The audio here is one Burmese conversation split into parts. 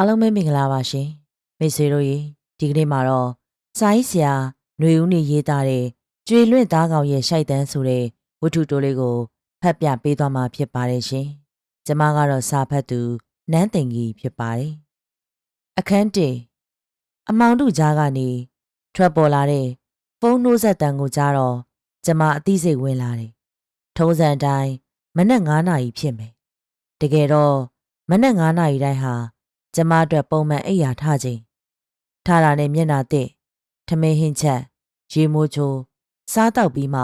အားလုံးပဲမင်္ဂလာပါရှင်မိတ်ဆွေတို့ရေဒီကနေ့မှာတော့စာရေးဆရာຫນွေဦးနေရေးသားတဲ့ကျွေလွင့်သားကောင်ရဲ့ရှိုက်တန်းဆိုတဲ့ဝတ္ထုတိုးလေးကိုဖတ်ပြပေးသွားမှာဖြစ်ပါတယ်ရှင်ကျမကတော့စာဖတ်သူနန်းသိင်ကြီးဖြစ်ပါတယ်အခန်းတင်အမောင်တို့ကြားကနေထွက်ပေါ်လာတဲ့ဖုန်းနှိုးဆက်တန်ကိုကြားတော့ကျမအသိစိတ်ဝင်လာတယ်ထုံးစံအတိုင်းမနက်9နာရီဖြစ်မယ်တကယ်တော့မနက်9နာရီတိုင်းဟာ ကျမအတွက်ပုံမှန်အိပ်ယာထခြင်းထတာနဲ့မျက်နာတစ်ထမင်းဟင်းချက်ရေမိုးချိုးစားတောက်ပြီးမှ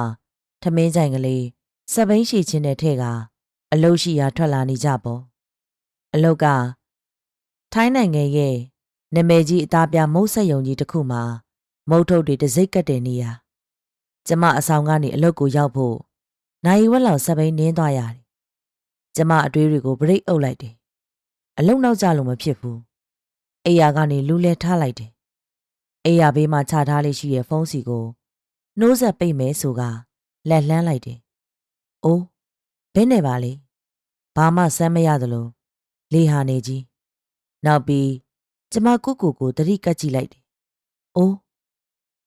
ထမင်းကြိုင်ကလေးစပိန်ရှိချင်းတဲ့ထဲကအလုတ်ရှိရာထွက်လာနေကြပေါ့အလုတ်ကထိုင်းနိုင်ငံရဲ့နာမည်ကြီးအသားပြမုတ်ဆက်ယုံကြီးတစ်ခုမှာမုတ်ထုတ်တွေတစိ့ကတ်တဲ့နေရာကျမအဆောင်ကနေအလုတ်ကိုရောက်ဖို့နိုင်ဝက်လောက်စပိန်နင်းသွားရတယ်ကျမအတွေးတွေကိုဗရိတ်အုပ်လိုက်တယ် အလုံနောက်ကြလို့မဖြစ်ဘူးအိယာကနေလူလဲထားလိုက်တယ်အိယာဘေးမှာခြာထားလေးရှိတဲ့ဖုန်းစီကိုနှိုးဆက်ပိတ်မယ်ဆိုကလက်လှမ်းလိုက်တယ်အိုးဘယ်နဲ့ပါလဲဘာမှစမ်းမရသလိုလေဟာနေကြီးနောက်ပြီးကျမကုကူကိုတတိကတ်ကြည့်လိုက်တယ်အိုး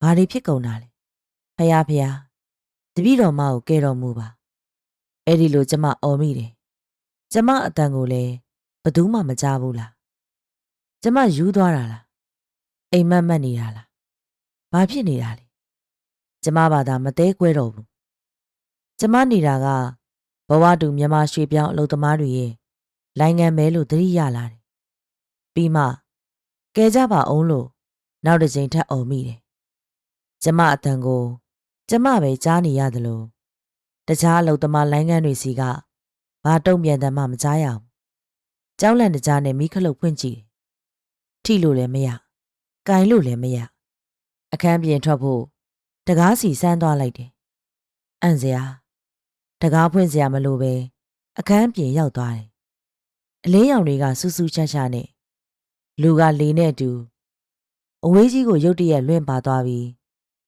ဘာတွေဖြစ်ကုန်တာလဲဖယားဖယားတပည့်တော်မကိုကဲတော်မူပါအဲ့ဒီလိုကျမအော်မိတယ်ကျမအတန်ကိုလည်း ဘသူမှမကြားဘူးလားကျမယူသွားတာလားအိမ်မက်မက်နေတာလားဘာဖြစ်နေတာလဲကျမဘာသာမသေးကွဲတော့ဘူးကျမနေတာကဘဝတူမြန်မာရွှေပြောင်းအလုပ်သမားတွေရဲ့နိုင်ငံမဲလို့သတိရလာတယ်ပြီးမှကဲကြပါအောင်လို့နောက်တစ်ချိန်ထပ်អော်မိတယ်ကျမအတန်ကို ကျမပဲကြားနေရတယ်လို့တခြားအလုပ်သမားလိုင်းငန်းတွေစီကဘာတုံ့ပြန်တယ်မှမကြားရအောင် ကြောက်လန့်တကြားနဲ့မိခလုတ်ဖွင့်ကြည့်တယ်။ထိလို့လည်းမရ။ကင်လို့လည်းမရ။အခန်းပြင်ထွက်ဖို့တကားစီစမ်းသွားလိုက်တယ်။အံ့စရာတကားဖွင့်စရာမလိုပဲအခန်းပြင်ရောက်သွားတယ်။အလေးရောင်တွေကစူးစူးချာချာနဲ့လူကလေနဲ့အတူအဝေးကြီးကိုရုတ်တရက်လွင့်ပါသွားပြီး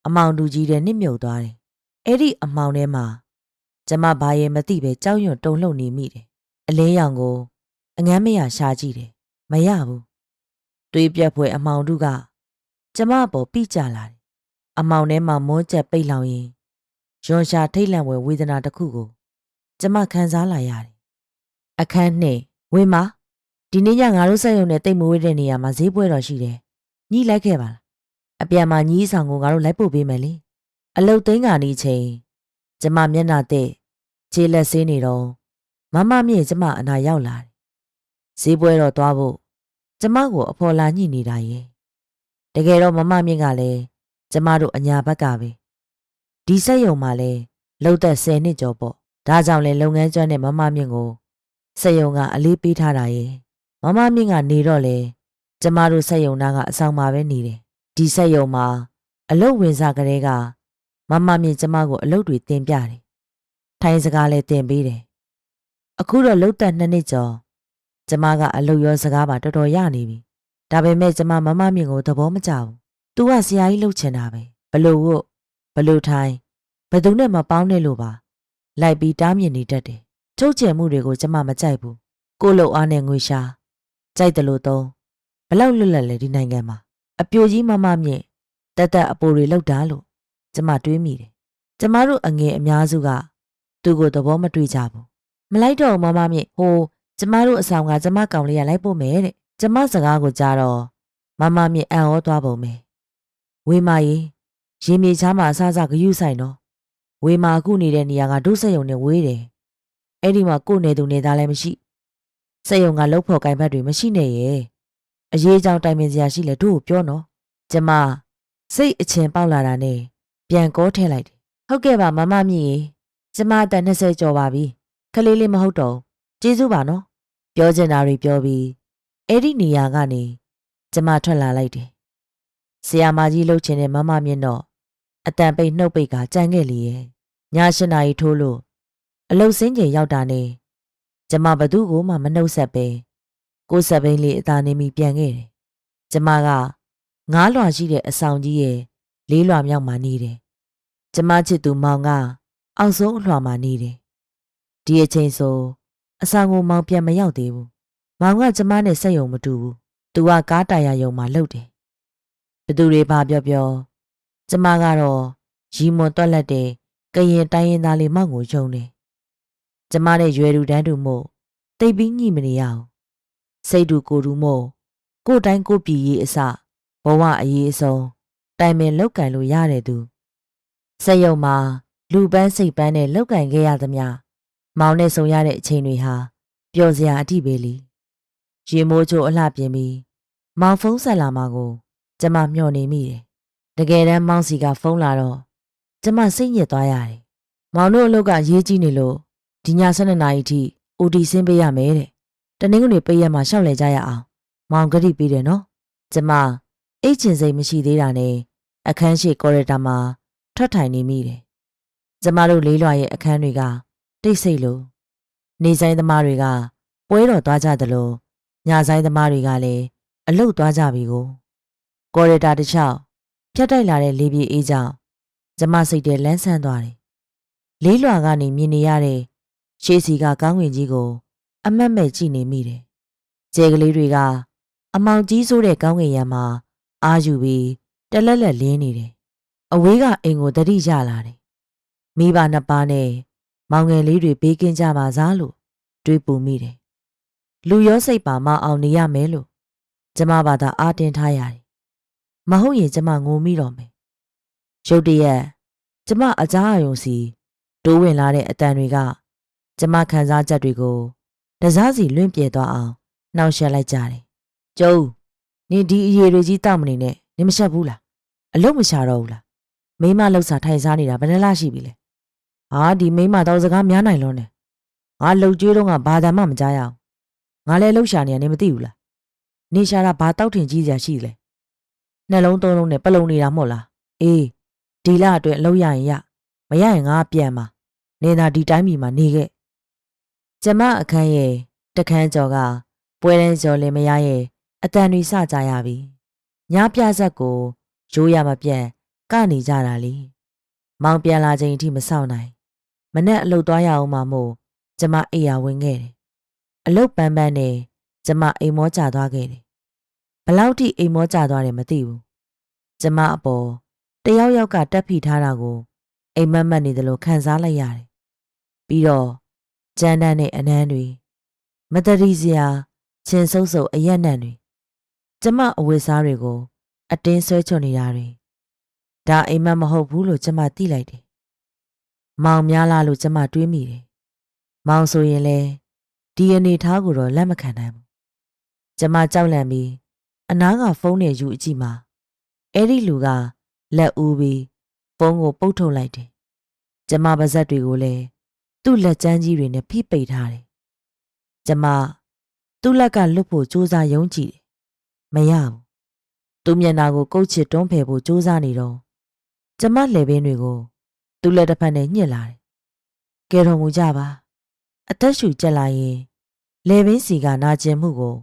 အမောင်တူကြီးတဲ့နစ်မြုပ်သွားတယ်။အဲ့ဒီအမောင်ထဲမှာကျမဘာရဲ့မသိပဲကြောက်ရွံ့တုန်လှုပ်နေမိတယ်။အလင်းရောင်ကို အငမ်းမရရှာကြည့်တယ်မရဘူးတွေးပြက်ဖွယ်အမောင်တို့ကကျမအပေါ်ပြကြလာတယ်အမောင်ထဲမှာမွန်းကျက်ပိတ်လောင်ရင်ရွန်ရှာထိတ်လန့်ဝယ်ဝေဒနာတစ်ခုကို ကျမခံစားလာရတယ်အခန်းနှင့်ဝင်းမဒီနေ့ညငါတို့စက်ရုံနဲ့တိတ်မဝေးတဲ့နေရာမှာဈေးပွဲတော်ရှိတယ်ညီလိုက်ခဲ့ပါလားအပြန်မှာညီးဆောင်ကိုငါတို့လိုက်ပို့ပေးမယ်လေအလုတ်သိန်းကနေချိန်ကျမမျက်နှာတဲ့ခြေလက်ဆေးနေတော့မမမြင့်ကျမအနာရောက်လာတယ် ဈေးပွဲတော့သွားဖို့ကျမကိုအဖော်လာညှိနေတာရဲ့တကယ်တော့မမမြင့်ကလည်းကျမတို့အညာဘက်ကပဲဒီစက်ယုံမှာလဲလှုပ်သက်10နှစ်ကျော်ပေါ့ဒါကြောင့်လဲလုပ်ငန်းကျွမ်းတဲ့မမမြင့်ကိုစက်ယုံကအလေးပေးထားတာရဲ့မမမြင့်ကနေတော့လေကျမတို့စက်ယုံသားကအဆောင်မှာပဲနေတယ်ဒီစက်ယုံမှာအလုတ်ဝင်စားကလေးကမမမြင့်ကျမကိုအလုတ်တွေတင်ပြတယ်ထိုင်းစကားလည်းတင်ပေးတယ်အခုတော့လှုပ်သက်2နှစ်ကျော် ကျမကအလုပ်ရောစကားပါတော်တော်ရနေပြီ။ဒါပေမဲ့ကျမမမမြင့်ကိုသဘောမကျဘူး။ "तू ကဆရာကြီးလှုပ်ချင်တာပဲ။ဘလို့ဝတ်ဘလို့ထိုင်ဘယ်သူနဲ့မပေါင်းနဲ့လို့ပါ။လိုက်ပြီးတားမြစ်နေတတ်တယ်။ထုတ်ကျယ်မှုတွေကိုကျမမကြိုက်ဘူး။ကို့လုံအားနဲ့ငွေရှာကြိုက်တယ်လို့သုံးဘလောက်လွတ်လပ်လဲဒီနိုင်ငံမှာအပြိုကြီးမမမြင့်တက်တက်အပိုတွေလောက်တာလို့ကျမတွေးမိတယ်။ကျမတို့အငယ်အများစုကသူ့ကိုသဘောမတွေ့ကြဘူး။မလိုက်တော့မမမြင့်ဟို ကျမတို့အဆောင်ကကျမကောင်လေးကလိုက်ပို့မယ်တဲ့ကျမစကားကိုကြားတော့မမမြင့်အံ့ဩသွားပုံပဲဝေမာကြီးရင်မြေချားမှာအဆအဆဂယုဆိုင်တော့ဝေမာအခုနေတဲ့နေရာကဒုစက်ယုံနဲ့ဝေးတယ်အဲ့ဒီမှာကို့နေသူနေသားလည်းမရှိစက်ယုံကလှုပ်ဖို့ကင်ဘတ်တွေမရှိနဲ့ရဲ့အရေးကြောင်တိုင်ပင်စရာရှိလဲတို့ကိုပြောနော်ကျမစိတ်အချင်ပေါက်လာတာနဲ့ပြန်ကောထဲလိုက်တယ်ဟုတ်ကဲ့ပါမမမြင့်ကျမအသက်20ကျော်ပါပြီခလေးလေးမဟုတ်တော့ကျေးဇူးပါနော် ပြောချင်တာတွေပြောပြီးအဲ့ဒီနေရာကနေကျမထွက်လာလိုက်တယ်။ဆရာမကြီးလှုပ်ချင်တဲ့မမမြင့်တော့အတန်ပိတ်နှုတ်ပိတ်ကကြမ်းခဲ့လေရဲ့။ည၈နာရီထိုးလို့အလုတ်စင်းချိန်ရောက်တာနဲ့ကျမဘသူ့ကိုမှမနှုတ်ဆက်ပဲကိုယ်ဆက်ဘိန်းလေးအသာနေမိပြန်ခဲ့တယ်။ကျမကငားလွှာရှိတဲ့အဆောင်ကြီးရဲ့လေးလွှာမြောက်မှာနေတယ်။ကျမချစ်သူမောင်ကအောက်ဆုံးအလွှာမှာနေတယ်။ဒီအချိန်ဆို အဆောင်ကိုမောင်ပြန်မရောက်သေးဘူး။မောင်ကကျမနဲ့ဆက်ယုံမတူဘူးသူကကားတာယာယုံမှာလှုပ်တယ်ဘသူတွေဘာပြောပြောကျမကတော့ရီမွန်တွက်လက်တဲ့ကရင်တိုင်းရင်သားလေးမောက်ကိုယုံတယ်ကျမနဲ့ရွယ်တူတန်းတူမို့တိတ်ပြီးညှိမနေရအောင်စိတ်တူကိုယ်တူမို့ကိုယ်တိုင်းကိုယ်ပြည်ရေးအစဘဝအရေးအဆုံးတိုင်ပင်လောက်ကင်လို့ရတယ်သူစက်ရုံမှာလူပန်းစိတ်ပန်းနဲ့လောက်ကင်ခဲ့ရသမျှ မောင်နဲ့ဆုံရတဲ့အချိန်တွေဟာပျော်စရာအတိပဲလीရေမိုးချိုအလှပြင်ပြီးမောင်ဖုန်းဆက်လာမှာကိုကျမမျှော်နေမိတယ်တကယ်တမ်းမောင်စီကဖုန်းလာတော့ကျမစိတ်ညစ်သွားရတယ်မောင်တို့အလုပ်ကရေးကြီးနေလို့ဒီည12နာရီထိ OT ဆင်းပေးရမယ်တဲ့တနင်္ဂနွေပိတ်ရက်မှာရှောက်လဲကြရအောင်မောင်ဂရိပေးတယ်နော်ကျမအိတ်ချင်စိတ်မရှိသေးတာနဲ့အခန်းရှိကော်ရီတာမှာထွက်ထိုင်နေမိတယ်ကျမတို့လေးလွာရဲ့အခန်းတွေက တိတ်ဆိတ်လို့နေဆိုင်သမားတွေကပွဲတော်သွားကြသလိုညဆိုင်သမားတွေကလည်းအလုတ်သွားကြပြီကိုကော်ရီတာတစ်လျှောက်ဖြတ်တိုက်လာတဲ့လေပြေအေးကြောင့်ကျမစိတ်ထဲလန်းဆန်းသွားတယ်လေးလွာကနေမြင်နေရတဲ့ရှေးစီကကောင်းဝင်ကြီးကို အမတ်မဲ့ကြည့်နေမိတယ်ကျဲကလေးတွေကအမောင်ကြီးဆိုးတဲ့ကောင်းကင်ရံမှာအာယူပြီးတလက်လက်လင်းနေတယ်အဝေးကအိမ်ကိုတတိရလာတယ်မိဘနှစ်ပါးနဲ့ မောင်ငယ်လေးတွေဘေးကင်းကြပါစားလို့တွေးပူမိတယ်လူရောစိတ်ပါမအောင်နေရမယ်လို့ကျမဘာသာအားတင်းထားရတယ်မဟုတ်ရင်ကျမငိုမိတော့မယ်ရုတ်တရက်ကျမအကြားအယုံစီတိုးဝင်လာတဲ့အတန်တွေကကျမခံစားချက်တွေကိုတစားစီလွင့်ပြေသွားအောင်နှောက်ယှက်လိုက်ကြတယ်ကျုံနင်ဒီအရေတွေကြီးတောက်မနေနဲ့နင်မရှက်ဘူးလားအလုံးမရှာတော့ဘူးလားမိမလှုပ်စာထိုင်စားနေတာဘယ်နှလားရှိပြီလဲ ဟာဒီမိမတော့စကားများနိုင်လွန်းတယ်ငါလှုပ်ကြွေးတော့ကဘာသာမှမကြားရအောင်ငါလည်းလှုပ်ရှာနေရနေမသိဘူးလားနေရှာတာဘာတောက်ထင်ကြီးစရာရှိလဲနှလုံးသုံးလုံးနဲ့ပလုံနေတာမဟုတ်လားအေးဒီလအတွက်အလုပ်ရရင်ရမရရင်ငါပြန်ပါနေသာဒီတိုင်းပြည်မှာနေခဲ့ကျမအခန်းရဲ့တခန်းကျော်ကပွဲတန်းကျော်လည်းမရရဲ့အတန်တွေစကြရပြီညပြဆက်ကိုရိုးရမပြတ်ကနေကြတာလေမောင်ပြန်လာချိန်အထိမဆောက်နိုင် မနဲ့အလုတ်သွားရအောင်မှမို့ကျမအိယာဝင်ခဲ့တယ်အလုတ်ပန်းပန်းနဲ့ကျမအိမ်မောကျသွားခဲ့တယ်ဘလောက်ထိအိမ်မောကျသွားတယ်မသိဘူးကျမအပေါ်တယောက်ယောက်ကတက်ဖိထားတာကိုအိမ်မက်မက်နေတယ်လို့ခံစားလိုက်ရတယ်ပြီးတော့ကြမ်းတမ်းတဲ့အနမ်းတွေမတရီစရာချင်းဆုပ်ဆုပ်အရက်နံတွေကျမအဝတ်စားတွေကို အတင်းဆွဲချွတ်နေတာတွေဒါအိမ်မက်မဟုတ်ဘူးလို့ကျမသိလိုက်တယ် မောင်များလားလို့ကျမတွေးမိတယ်မောင်ဆိုရင်လဲဒီအနေထားကိုတော့လက်မခံနိုင်ဘူးကျမကြောက်လန့်ပြီးအနားကဖုန်းနဲ့ယူအကြည့်မှာအဲ့ဒီလူကလက်ဦးပြီးဖုန်းကိုပုတ်ထုတ်လိုက်တယ်ကျမပါဇက်တွေကိုလည်းသူ့လက်ချမ်းကြီးတွေနဲ့ဖိပိတ်ထားတယ်ကျမသူ့လက်ကလွတ်ဖို့စူးစမ်းယုံကြည်တယ်မရဘူးသူ့မျက်နှာကိုကုတ်ချစ်တွန်းဖယ်ဖို့စူးစမ်းနေတော့ကျမလှည့်ပင်းတွေကို သူ့လက်တစ်ဖက်နဲ့ညှစ်လာတယ်ကဲတော်မူကြပါအသက်ရှူကျက်လာရင်လေပင်စီကနာကျင်မှုကို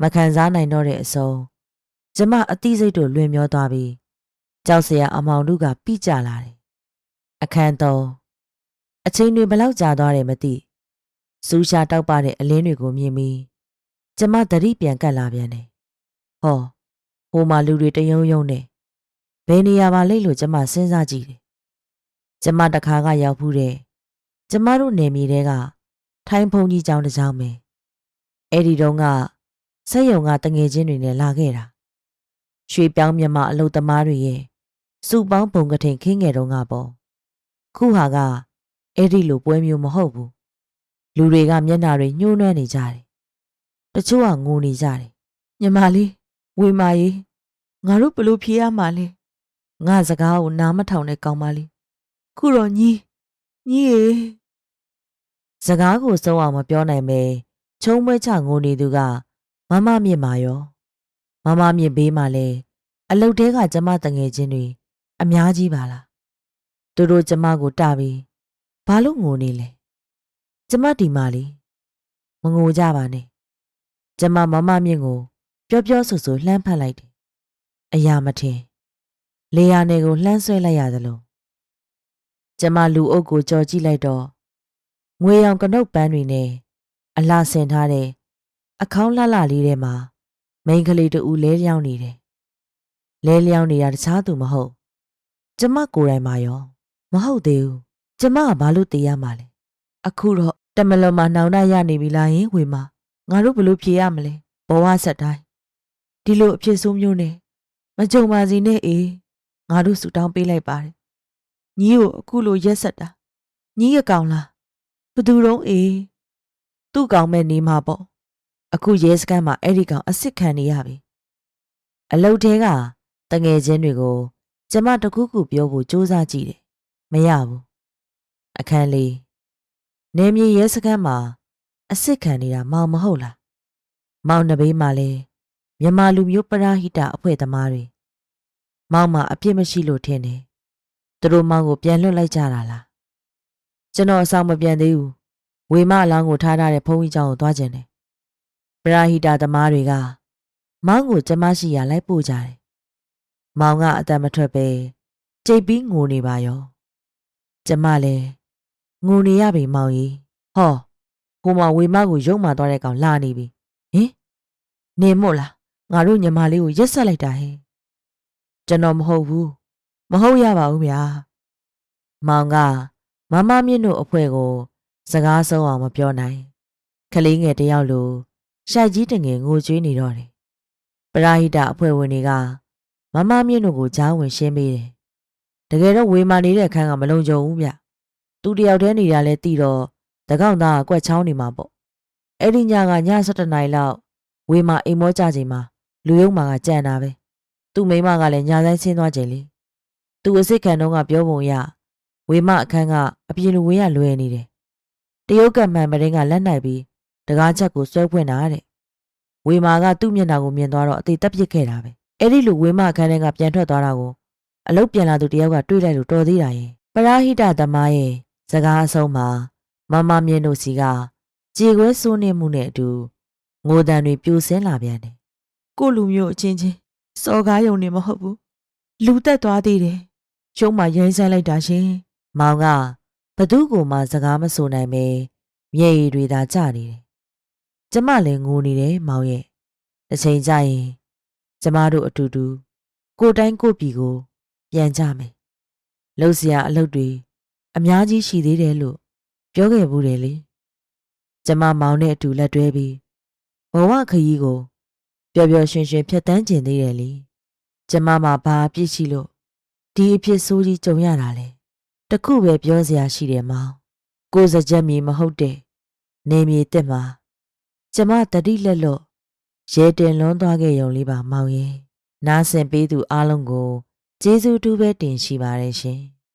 မခံစားနိုင်တော့တဲ့အစုံကျမအသိစိတ်တို့လွင်မျောသွားပြီးကြောက်စရာအမောင်တို့ကပြိကြလာတယ်အခန်းသုံးအချိန်တွေဘလောက်ကြာသွားတယ်မသိစူးရှာတောက်ပတဲ့အလင်းတွေကိုမြင်ပြီးကျမသတိပြန်ကပ်လာပြန်တယ်ဟောဟိုမှာလူတွေတယုံယုံနေဘယ်နေရာပါလိမ့်လို့ကျမစဉ်းစားကြည့်တယ် ကျမတခါကရောက်ဖူးတယ်ကျမတို့နေမြေတဲကထိုင်းဖုန်ကြီးကျောင်းတစ်ကျောင်းပဲအဲ့ဒီတုန်းကဆက်ယုံကတငယ်ချင်းတွေနဲ့လာခဲ့တာရွှေပြောင်းမြမအလုတ်သမားတွေရဲ့စုပေါင်းပုံကထိန်ခင်းငယ်တုန်းကပေါ့ခုဟာကအဲ့ဒီလိုပွဲမျိုးမဟုတ်ဘူးလူတွေကမျက်နှာတွေညှိုးနှွမ်းနေကြတယ်တချို့ကငိုနေကြတယ်ညီမလေးဝေမာကြီးငါတို့ဘလို့ဖြေရမှာလဲငါစကားကိုနားမထောင်တဲ့ကောင်မလေး ခုတော့ညီညီရေစကားကိုစုံအောင်မပြောနိုင်ပဲချုံးပွဲချငိုနေသူကမမမြင့်မာရောမမမြင့်ဘေးမှာလဲအလုတ်တဲကကျမတငယ်ချင်းတွေအများကြီးပါလားသူတို့ကျမကိုတပြီးဘာလို့ငိုနေလဲကျမဒီမာလေးမငိုကြပါနဲ့ကျမမမမြင့်ကိုပြောပြောဆိုဆိုလှမ်းဖက်လိုက်တယ်အရာမထင်လေယာနယ်ကိုလှမ်းဆွဲလိုက်ရသလို ကျမလူအုပ်ကိုကြော်ကြည့်လိုက်တော့ငွေရောင်ကနုတ်ပန်းတွေနဲ့အလှဆင်ထားတဲ့အခေါင်းလှလှလေးထဲမှာမိန်းကလေးတူလဲလျောင်းနေတယ်လဲလျောင်းနေတာတခြားသူမဟုတ်ကျမကိုယ်တိုင်ပါရောမဟုတ်သေးဘူးကျမကဘာလို့တည်ရမှာလဲအခုတော့တမလွန်မှာနှောင်တရနေပြီလားယင်ဝေမငါတို့ဘလို့ဖြေရမလဲဘဝဆက်တိုင်းဒီလိုအဖြစ်ဆိုးမျိုးနဲ့မကြုံပါစေနဲ့အေးငါတို့ဆူတောင်းပေးလိုက်ပါတယ် ညီကိုအခုလိုရက်ဆက်တာညီရကောင်လားဘသူတော့အေးသူ့ကောင်မဲ့နေမှာပေါ့အခုရဲစခန်းမှာအဲ့ဒီကောင်အစ်စ်ခံနေရပြီအလုတ်သေးကတငယ်ချင်းတွေကိုကျမတခုခုပြောဖို့စူးစမ်းကြည့်တယ်မရဘူးအခန်းလေးနေမြေရဲစခန်းမှာအစ်စ်ခံနေတာမောင်မဟုတ်လားမောင်နှစ်ဘေးမှာလဲမြန်မာလူမျိုးပရာဟိတအဖွဲ့သမားတွေမောင်မှာအပြစ်မရှိလို့ထင်တယ် သူတို့မောင်ကိုပြန်လွတ်လိုက်ကြတာလားကျွန်တော်အဆောင်မပြန်သေးဘူးဝေမအလောင်းကိုထားထားတဲ့ဘုန်းကြီးကျောင်းကိုသွားကျင်တယ်ပရာဟိတသမားတွေကမောင်ကိုကျမရှိရလိုက်ပို့ကြတယ်မောင်ကအတန်မထွက်ပဲကြိတ်ပြီးငိုနေပါရောကျမလည်းငိုနေရပြီမောင်ကြီးဟောဟိုမှာဝေမကိုရုံမှသွားတဲ့ကောင်လာနေပြီဟင်နေမို့လားငါတို့ညီမလေးကိုရက်ဆက်လိုက်တာဟဲ့ကျွန်တော်မဟုတ်ဘူး မဟုတ်ရပါဘူးဗျာမောင်ကမမမြင့်တို့အဖွဲကို စကားဆုံးအောင်မပြောနိုင်ကလေးငယ်တယောက်လိုရှိုက်ကြီးတငယ်ငိုကြွေးနေတော့တယ်ပရာဟိတအဖွဲ့ဝင်တွေကမမမြင့်တို့ကိုကြားဝင်ရှင်းပေးတယ်တကယ်တော့ဝေမာနေတဲ့အခန်းကမလုံခြုံဘူးဗျသူတယောက်တည်းနေတာလဲတီတော့တကောင်သားကကွက်ချောင်းနေမှာပေါ့အဲ့ဒီညကည7နာရီလောက်ဝေမာအိမ်မောကြချိန်မှာလူယုံမာကကြံတာပဲသူ့မိမကလည်းညာဆိုင်ဆင်းသွားချိန်လေ သူအစ်စ်ခံတော့ကပြောပုံရဝေမအခန်းကအပြင်လူဝင်းရလွယ်နေတယ်တရုတ်ကမှန်မရင်ကလက်နိုင်ပြီးတကားချက်ကိုဆွဲဖွင့်တာတဲ့ဝေမာကသူ့မျက်နှာကိုမြင်သွားတော့အသေးတက်ပစ်ခဲ့တာပဲအဲ့ဒီလူဝေမအခန်းထဲကပြန်ထွက်သွားတာကိုအလုတ်ပြန်လာသူတယောက်ကတွေးလိုက်လို့တော်သေးတာရဲ့ပရာဟိတသမားရဲ့စကားအဆုံးမှာမမမြင့်တို့စီကကြေခွဲစိုးနေမှုနဲ့အတူငိုတန်တွေပြိုဆင်းလာပြန်တယ်ကိုလူမျိုးအချင်းချင်းစော်ကားယုံနေမဟုတ်ဘူးလူတက်သွားသေးတယ် ရှုံးမှရိုင်းဆိုင်လိုက်တာရှင်။မောင်ကဘသူ့ကိုမှစကားမဆိုနိုင်ပဲမျက်ရည်တွေသာကျနေတယ်။ကျမလည်းငိုနေတယ်မောင်ရဲ့။တစ်ချိန်ကျရင်ကျမတို့အတူတူကိုတိုင်းကိုပြည်ကို ပြန်ကြမယ်။လှုပ်စရာအလုပ်တွေအများကြီးရှိသေးတယ်လို့ပြောခဲ့ဘူးတယ်လေ။ကျမမောင်နဲ့အတူလက်တွဲပြီးဘဝခရီးကိုပျော်ပျော်ရွှင်ရွှင်ဖြတ်တန်းကျင်သေးတယ်လေ။ကျမမှာဘာအပြစ်ရှိလို့ ဒီအဖြစ်ဆိုးကြီးကြုံရတာလဲတခုပဲပြောစရာရှိတယ်မောင်ကိုယ်စကြက်မြေမဟုတ်တဲ့နေမြေတက်မှာကျမတတိလက်လို့ရဲတင်လွန်းသွားခဲ့ရုံလေးပါမောင်ရဲ့နားဆင်ပေးသူအားလုံးကိုကျေးဇူးတူးပဲတင်ရှိပါတယ်ရှင်